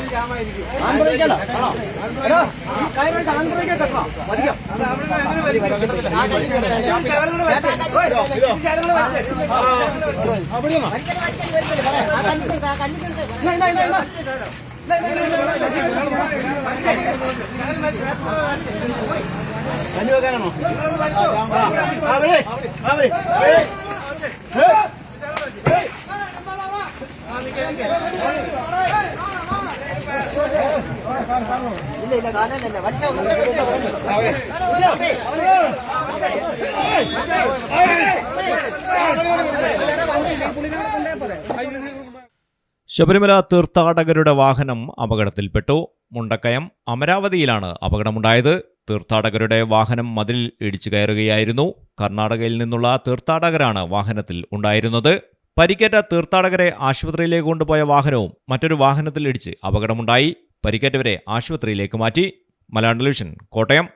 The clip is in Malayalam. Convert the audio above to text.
ഇല്ല ഇല്ല കാലല്ല വലിച്ച ശബരിമല തീർത്ഥാടകരുടെ വാഹനം അപകടത്തിൽപ്പെട്ടു. മുണ്ടക്കയം അമരാവതിയിലാണ് അപകടമുണ്ടായത്. തീർത്ഥാടകരുടെ വാഹനം മതിൽ ഇടിച്ചു കയറുകയായിരുന്നു. കർണാടകയിൽ നിന്നുള്ള തീർത്ഥാടകരാണ് വാഹനത്തിൽ ഉണ്ടായിരുന്നത്. പരിക്കേറ്റ തീർത്ഥാടകരെ ആശുപത്രിയിലേക്ക് കൊണ്ടുപോയ വാഹനവും മറ്റൊരു വാഹനത്തിൽ ഇടിച്ച് അപകടമുണ്ടായി. പരിക്കേറ്റവരെ ആശുപത്രിയിലേക്ക് മാറ്റി. മലയാളം ടെലിവിഷൻ കോട്ടയം.